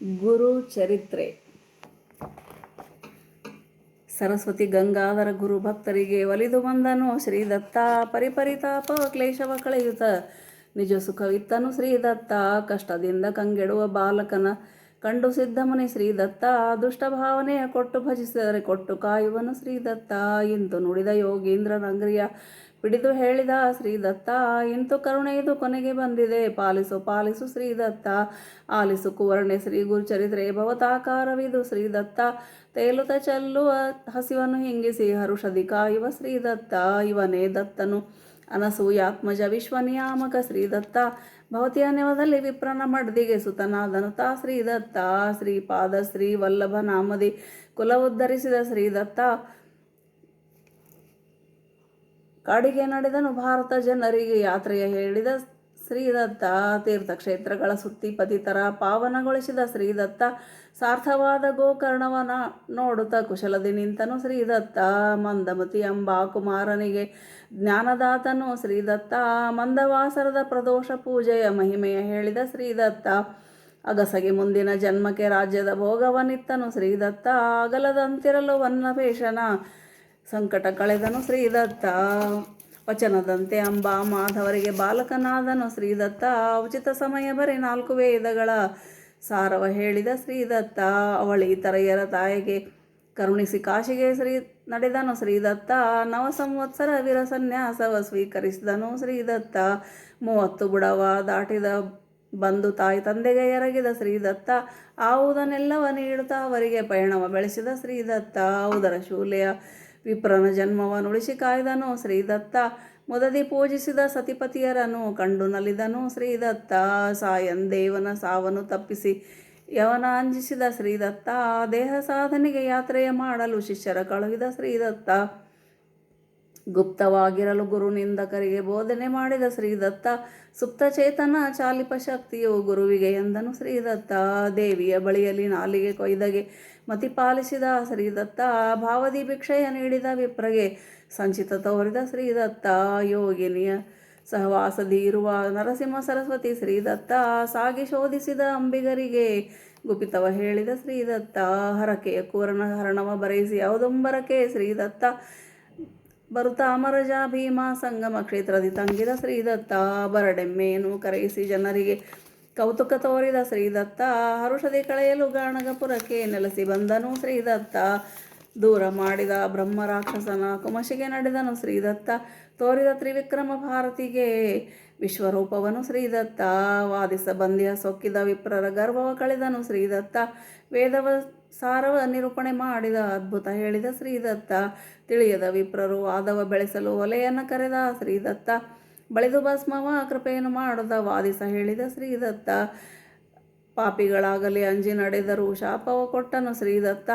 ಗುರು ಚರಿತ್ರೆ. ಸರಸ್ವತಿ ಗಂಗಾಧರ ಗುರು ಭಕ್ತರಿಗೆ ಒಲಿದು ಬಂದನು ಶ್ರೀದತ್ತ ಪರಿಪರಿತಾಪ ಕ್ಲೇಶವ ಕಳೆಯುತ್ತ ನಿಜ ಸುಖವಿತ್ತನು ಶ್ರೀದತ್ತ, ಕಷ್ಟದಿಂದ ಕಂಗೆಡುವ ಬಾಲಕನ ಕಂಡು ಸಿದ್ಧಮುನಿ ಶ್ರೀದತ್ತ, ದುಷ್ಟ ಭಾವನೆಯ ಕೊಟ್ಟು ಭಜಿಸಿದರೆ ಕೊಟ್ಟು ಕಾಯುವನು ಶ್ರೀದತ್ತ. ಎಂದು ನುಡಿದ ಯೋಗೀಂದ್ರ ನಗರಿಯ ಹಿಡಿದು ಹೇಳಿದ ಶ್ರೀದತ್ತ, ಇಂತು ಕರುಣೆಯದು ಕೊನೆಗೆ ಬಂದಿದೆ. ಪಾಲಿಸು ಪಾಲಿಸು ಶ್ರೀದತ್ತ. ಆಲಿಸು ಕುವರ್ಣೆ ಶ್ರೀ ಗುರುಚರಿತ್ರೆ ಭವತಾಕಾರವಿದು ಶ್ರೀದತ್ತ. ತೇಲುತ ಚೆಲ್ಲುವ ಹಸಿವನ್ನು ಹಿಂಗಿಸಿ ಹರುಷದಿ ಕಾಯುವ ಶ್ರೀದತ್ತ. ಇವನೇ ದತ್ತನು ಅನಸೂಯಾತ್ಮಜ ವಿಶ್ವನಿಯಾಮಕ ಶ್ರೀದತ್ತ. ಭವತಿಯ ನೆವದಲ್ಲಿ ವಿಪ್ರನ ಮಡ್ದಿಗೆ ಸುತನಾದನು ತಾ ಶ್ರೀದತ್ತ. ಶ್ರೀಪಾದ ಶ್ರೀ ವಲ್ಲಭ ನಾಮದಿ ಕುಲ ಉದ್ಧರಿಸಿದ ಶ್ರೀದತ್ತ. ಕಾಡಿಗೆ ನಡೆದನು ಭಾರತ ಜನರಿಗೆ ಯಾತ್ರೆಯ ಹೇಳಿದ ಶ್ರೀದತ್ತ. ತೀರ್ಥಕ್ಷೇತ್ರಗಳ ಸುತ್ತಿ ಪತಿತರ ಪಾವನಗೊಳಿಸಿದ ಶ್ರೀದತ್ತ. ಸಾರ್ಥವಾದ ಗೋಕರ್ಣವನ ನೋಡುತ್ತಾ ಕುಶಲದಿ ನಿಂತನು ಶ್ರೀದತ್ತ. ಮಂದಮತಿ ಎಂಬ ಕುಮಾರನಿಗೆ ಜ್ಞಾನದಾತನು ಶ್ರೀದತ್ತ. ಮಂದವಾಸರದ ಪ್ರದೋಷ ಪೂಜೆಯ ಮಹಿಮೆಯ ಹೇಳಿದ ಶ್ರೀದತ್ತ. ಅಗಸಗೆ ಮುಂದಿನ ಜನ್ಮಕ್ಕೆ ರಾಜ್ಯದ ಭೋಗವನಿತ್ತನು ಶ್ರೀದತ್ತ. ಅಗಲದಂತಿರಲು ವನ್ನಪೇಶನ ಸಂಕಟ ಕಳೆದನು ಶ್ರೀದತ್ತ. ವಚನದಂತೆ ಅಂಬಾ ಮಾಧವರಿಗೆ ಬಾಲಕನಾದನು ಶ್ರೀದತ್ತ. ಉಚಿತ ಸಮಯ ಬರೀ ನಾಲ್ಕು ವೇದಗಳ ಸಾರವ ಹೇಳಿದ ಶ್ರೀದತ್ತ. ಅವಳಿ ತರೆಯರ ತಾಯಿಗೆ ಕರುಣಿಸಿ ಕಾಶಿಗೆ ಶ್ರೀ ನಡೆದನು ಶ್ರೀದತ್ತ. ನವ ಸಂವತ್ಸರ ವೀರ ಸನ್ಯಾಸವ ಸ್ವೀಕರಿಸಿದನು ಶ್ರೀದತ್ತ. ಮೂವತ್ತು ಬುಡವ ದಾಟಿದ ಬಂದು ತಾಯಿ ತಂದೆಗೆ ಎರಗಿದ ಶ್ರೀದತ್ತ. ಆವುದನ್ನೆಲ್ಲವ ನೀಡುತ್ತಾ ಅವರಿಗೆ ಪಯಣವ ಬೆಳೆಸಿದ ಶ್ರೀದತ್ತ. ಉದರ ಶೂಲೆಯ ವಿಪ್ರನ ಜನ್ಮವನ್ನು ಉಳಿಸಿ ಕಾಯ್ದನು ಶ್ರೀದತ್ತ ಮೊದಲಿ ಪೂಜಿಸಿದ ಸತಿಪತಿಯರನ್ನು ಕಂಡು ನಲಿದನು. ಶ್ರೀದತ್ತ ದೇವನ ಸಾವನ್ನು ತಪ್ಪಿಸಿ ಯವನ ಅಂಜಿಸಿದ ಶ್ರೀದತ್ತ ದೇಹ ಸಾಧನೆಗೆ ಯಾತ್ರೆಯ ಮಾಡಲು ಶಿಷ್ಯರ ಕಳುಹಿದ ಶ್ರೀದತ್ತ ಗುಪ್ತವಾಗಿರಲು ಗುರುನಿಂದಕರಿಗೆ ಬೋಧನೆ ಮಾಡಿದ ಶ್ರೀದತ್ತ, ಸುಪ್ತ ಚೇತನ ಚಾಲಿಪ ಶಕ್ತಿಯು ಗುರುವಿಗೆ ಎಂದನು ಶ್ರೀದತ್ತ. ದೇವಿಯ ಬಳಿಯಲ್ಲಿ ನಾಲಿಗೆ ಕೊಯ್ದಗೆ ಮತಿಪಾಲಿಸಿದ ಶ್ರೀದತ್ತ, ಭಾವದಿ ಭಿಕ್ಷೆಯ ನೀಡಿದ ವಿಪ್ರಗೆ ಸಂಚಿತ ತೋರಿದ ಶ್ರೀದತ್ತ. ಯೋಗಿನಿಯ ಸಹವಾಸದಿ ಇರುವ ನರಸಿಂಹ ಸರಸ್ವತಿ ಶ್ರೀದತ್ತ, ಸಾಗಿ ಶೋಧಿಸಿದ ಅಂಬಿಗರಿಗೆ ಗುಪಿತವ ಹೇಳಿದ ಶ್ರೀದತ್ತ. ಹರಕೆಯ ಕೂರನ ಹರಣವ ಬರೆಯಿಸಿ ಯಾವುದೊಂಬರಕೆ ಶ್ರೀದತ್ತ ಬರುತ್ತ ಅಮರಜ ಭೀಮ ಸಂಗಮ ಕ್ಷೇತ್ರದಿ ತಂಗಿದ ಶ್ರೀದತ್ತ ಬರಡೆಮ್ಮೆಯನ್ನು ಕರೆಯಿಸಿ ಜನರಿಗೆ ಕೌತುಕ ತೋರಿದ ಶ್ರೀದತ್ತ ಹರುಷದಿ ಕಳೆಯಲು ಗಾಣಗಪುರಕ್ಕೆ ನೆಲೆಸಿ ಬಂದನು ಶ್ರೀದತ್ತ ದೂರ ಮಾಡಿದ ಬ್ರಹ್ಮ ರಾಕ್ಷಸನ ಕುಮಶಿಗೆ ನಡೆದನು. ಶ್ರೀದತ್ತ ತೋರಿದ ತ್ರಿವಿಕ್ರಮ ಭಾರತಿಗೆ ವಿಶ್ವರೂಪವನು ಶ್ರೀದತ್ತ. ವಾದಿಸ ಬಂದಿಯ ಸೊಕ್ಕಿದ ವಿಪ್ರರ ಗರ್ವವ ಕಳೆದನು ಶ್ರೀದತ್ತ. ವೇದವ ಸಾರವ ನಿರೂಪಣೆ ಮಾಡಿದ ಅದ್ಭುತ ಹೇಳಿದ ಶ್ರೀದತ್ತ. ತಿಳಿಯದ ವಿಪ್ರರು ವಾದವ ಬೆಳೆಸಲು ಒಲೆಯನ್ನು ಕರೆದ ಶ್ರೀದತ್ತ. ಬಳಿದು ಭಸ್ಮವ ಕೃಪೆಯನ್ನು ಮಾಡದ ವಾದಿಸ ಹೇಳಿದ ಶ್ರೀದತ್ತ. ಪಾಪಿಗಳಾಗಲಿ ಅಂಜಿ ನಡೆದರು ಶಾಪವ ಕೊಟ್ಟನು ಶ್ರೀದತ್ತ.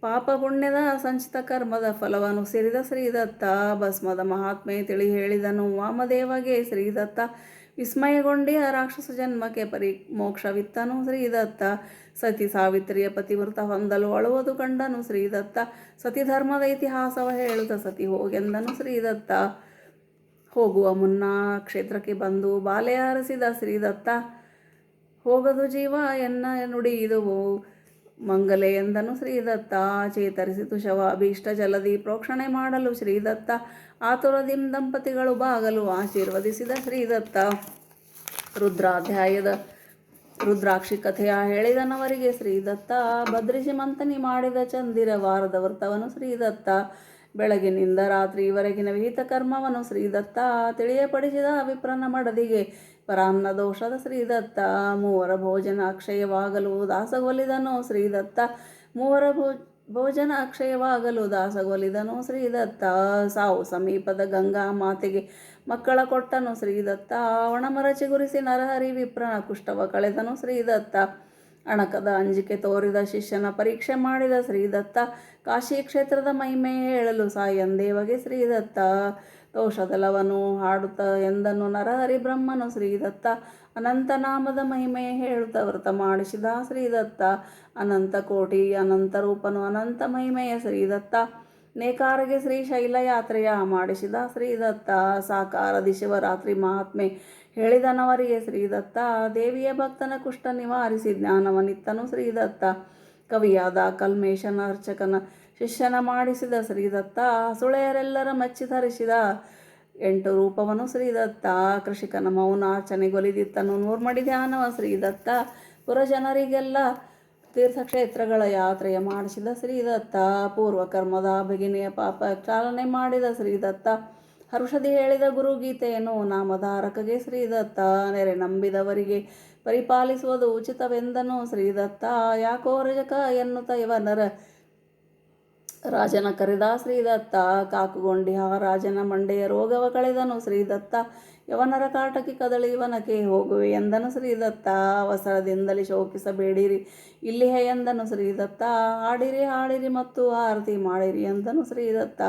ಪಾಪ ಪುಣ್ಯದ ಸಂಚಿತ ಕರ್ಮದ ಫಲವನ್ನು ಸಿರಿದ ಶ್ರೀದತ್ತ ಭಸ್ಮದ ಮಹಾತ್ಮೆ ತಿಳಿ ಹೇಳಿದನು. ವಾಮದೇವಗೆ ಶ್ರೀದತ್ತ, ವಿಸ್ಮಯಗೊಂಡಿ ಆ ರಾಕ್ಷಸ ಜನ್ಮಕ್ಕೆ ಪರಿ ಮೋಕ್ಷವಿತ್ತನು ಶ್ರೀದತ್ತ. ಸತಿ ಸಾವಿತ್ರಿಯ ಪತಿವೃತ ಹೊಂದಲು ಅಳುವುದು ಕಂಡನು ಶ್ರೀದತ್ತ. ಸತಿ ಧರ್ಮದ ಇತಿಹಾಸವ ಹೇಳುತ್ತ ಸತಿ ಹೋಗೆಂದನು ಶ್ರೀದತ್ತ. ಹೋಗುವ ಮುನ್ನ ಕ್ಷೇತ್ರಕ್ಕೆ ಬಂದು ಬಾಲೆ ಆರಿಸಿದ ಶ್ರೀದತ್ತ. ಹೋಗದು ಜೀವ ಎನ್ನ ನುಡಿಯುವುದು ಮಂಗಲೆ ಎಂದನು ಶ್ರೀದತ್ತ ಚೇತರಿಸಿತು ಶವ ಅಭೀಷ್ಟ ಜಲದಿ ಪ್ರೋಕ್ಷಣೆ ಮಾಡಲು ಶ್ರೀದತ್ತ ಆತುರದಿಂ ದಂಪತಿಗಳು ಬಾಗಲು ಆಶೀರ್ವದಿಸಿದ ಶ್ರೀದತ್ತ. ರುದ್ರಾಧ್ಯಾಯದ ರುದ್ರಾಕ್ಷಿ ಕಥೆಯ ಹೇಳಿದನವರಿಗೆ ಶ್ರೀದತ್ತ, ಭದ್ರಿಸಿ ಮಂಥನಿ ಮಾಡಿದ ಚಂದಿರ ವಾರದ ವೃತ್ತವನು ಶ್ರೀದತ್ತ. ಬೆಳಗಿನಿಂದ ರಾತ್ರಿವರೆಗಿನ ವಿಹಿತ ಕರ್ಮವನ್ನು ಶ್ರೀದತ್ತ, ತಿಳಿಯಪಡಿಸಿದ ವಿಪ್ರನ ಮಡದಿಗೆ ಪರಾನ್ನ ದೋಷದ ಶ್ರೀದತ್ತ, ಮೂವರ ಭೋಜನ ಅಕ್ಷಯವಾಗಲು ದಾಸಗೊಲಿದನು ಶ್ರೀದತ್ತ. ಮೂವರ ಭೋ ಭೋಜನ ಅಕ್ಷಯವಾಗಲು ದಾಸಗೊಲಿದನು ಶ್ರೀದತ್ತ. ಸಾವು ಸಮೀಪದ ಗಂಗಾ ಮಾತೆಗೆ ಮಕ್ಕಳ ಕೊಟ್ಟನು ಶ್ರೀದತ್ತ. ಒಣಮರ ಚಿಗುರಿಸಿ ನರಹರಿ ವಿಪ್ರನ ಕುಷ್ಟವ ಕಳೆದನು ಶ್ರೀದತ್ತ. ಅಣಕದ ಅಂಜಿಕೆ ತೋರಿದ ಶಿಷ್ಯನ ಪರೀಕ್ಷೆ ಮಾಡಿದ ಶ್ರೀದತ್ತ. ಕಾಶಿ ಕ್ಷೇತ್ರದ ಮಹಿಮೆ ಹೇಳಲು ಸಾಯಂದೇವಗೆ ಶ್ರೀದತ್ತ. ದೋಷದಲವನು ಹಾಡುತ್ತ ಎಂದನು ನರಹರಿ ಬ್ರಹ್ಮನು ಶ್ರೀದತ್ತ. ಅನಂತನಾಮದ ಮಹಿಮೆ ಹೇಳುತ್ತ ವ್ರತ ಮಾಡಿಸಿದ ಶ್ರೀದತ್ತ. ಅನಂತ ಕೋಟಿ ಅನಂತ ರೂಪನು ಅನಂತ ಮಹಿಮೆಯ ಶ್ರೀದತ್ತ. ನೇಕಾರಗೆ ಶ್ರೀಶೈಲ ಯಾತ್ರೆಯ ಮಾಡಿಸಿದ ಶ್ರೀದತ್ತ. ಸಾಕಾರದಿ ಶಿವರಾತ್ರಿ ಮಹಾತ್ಮೆ ಹೇಳಿದನವರಿಗೆ ಶ್ರೀದತ್ತ. ದೇವಿಯ ಭಕ್ತನ ಕುಷ್ಠ ನಿವಾರಿಸಿ ಜ್ಞಾನವನಿತ್ತನು ಶ್ರೀದತ್ತ. ಕವಿಯಾದ ಕಲ್ಮೇಶನ ಅರ್ಚಕನ ಶಿಷ್ಯನ ಮಾಡಿಸಿದ ಶ್ರೀದತ್ತ, ಸುಳೆಯರೆಲ್ಲರ ಮಚ್ಚಿ ಧರಿಸಿದ ಎಂಟು ರೂಪವನು ಶ್ರೀದತ್ತ. ಕೃಷಿಕನ ಮೌನಾರ್ಚನೆಗೊಲಿದಿತ್ತನು ನೂರ್ಮಡಿ ಧ್ಯಾನವ ಶ್ರೀದತ್ತ. ಪುರಜನರಿಗೆಲ್ಲ ತೀರ್ಥಕ್ಷೇತ್ರಗಳ ಯಾತ್ರೆಯ ಮಾಡಿಸಿದ ಶ್ರೀದತ್ತ. ಪೂರ್ವಕರ್ಮದ ಭಗಿನಿಯ ಪಾಪ ಚಾಲನೆ ಮಾಡಿದ ಶ್ರೀದತ್ತ. ಹರ್ಷದಿ ಹೇಳಿದ ಗುರುಗೀತೆಯನ್ನು ನಾಮಧಾರಕಗೆ ಶ್ರೀದತ್ತ. ನೆರೆ ನಂಬಿದವರಿಗೆ ಪರಿಪಾಲಿಸುವುದು ಉಚಿತವೆಂದನು ಶ್ರೀದತ್ತ. ಯಾಕೋ ರಜಕ ಎನ್ನುತ್ತ ಇವನರ ರಾಜನ ಕರೆದ ಶ್ರೀದತ್ತ, ಕಾಕುಗೊಂಡಿ ಆ ರಾಜನ ಮಂಡೆಯ ರೋಗವ ಕಳೆದನು ಶ್ರೀದತ್ತ. ಯವನರ ಕಾಟಕ್ಕೆ ಕದಳಿ ಇವನಕ್ಕೆ ಹೋಗುವೆ ಎಂದನು ಶ್ರೀದತ್ತ. ಅವಸರದಿಂದಲೇ ಶೋಕಿಸಬೇಡಿರಿ, ಇಲ್ಲಿಹೆ ಎಂದನು ಶ್ರೀದತ್ತ. ಹಾಡಿರಿ ಹಾಡಿರಿ ಮತ್ತು ಆರತಿ ಮಾಡಿರಿ ಎಂದನು ಶ್ರೀದತ್ತ.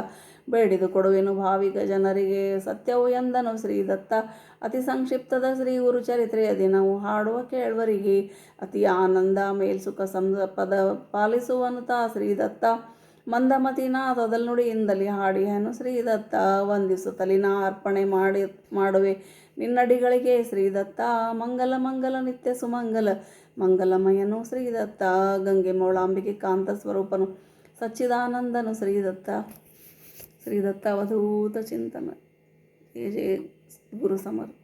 ಬೇಡಿದು ಕೊಡುವೆನು ಭಾವಿಕ ಜನರಿಗೆ ಸತ್ಯವು ಎಂದನು ಶ್ರೀದತ್ತ. ಅತಿ ಸಂಕ್ಷಿಪ್ತದ ಶ್ರೀ ಗುರು ಚರಿತ್ರೆಯ ದಿನವು ಹಾಡುವ ಕೇಳುವರಿಗೆ ಅತಿ ಆನಂದ, ಮೇಲ್ಸುಖ ಸಂಪದ ಪಾಲಿಸುವನು ತಾ ಶ್ರೀದತ್ತ. ಮಂದಮತಿನ ಹಾಡಿ ಹಾಡಿಹನು ಶ್ರೀದತ್ತ ವಂದಿಸು ತಲಿನ ಅರ್ಪಣೆ ಮಾಡಿ, ಮಾಡುವೆ. ನಿನ್ನಡಿಗಳಿಗೆ ಶ್ರೀದತ್ತ, ಮಂಗಲ ಮಂಗಲ, ನಿತ್ಯ ಸುಮಂಗಲ. ಮಂಗಲಮಯನು ಶ್ರೀದತ್ತ, ಗಂಗೆ ಮೌಳಾಂಬಿಕೆ ಕಾಂತ ಸ್ವರೂಪನು. ಸಚ್ಚಿದಾನಂದನು ಶ್ರೀದತ್ತ ಶ್ರೀದತ್ತ ಅವಧೂತ ಚಿಂತನ. ಜಯ ಗುರು ಸಮರ್ಥ.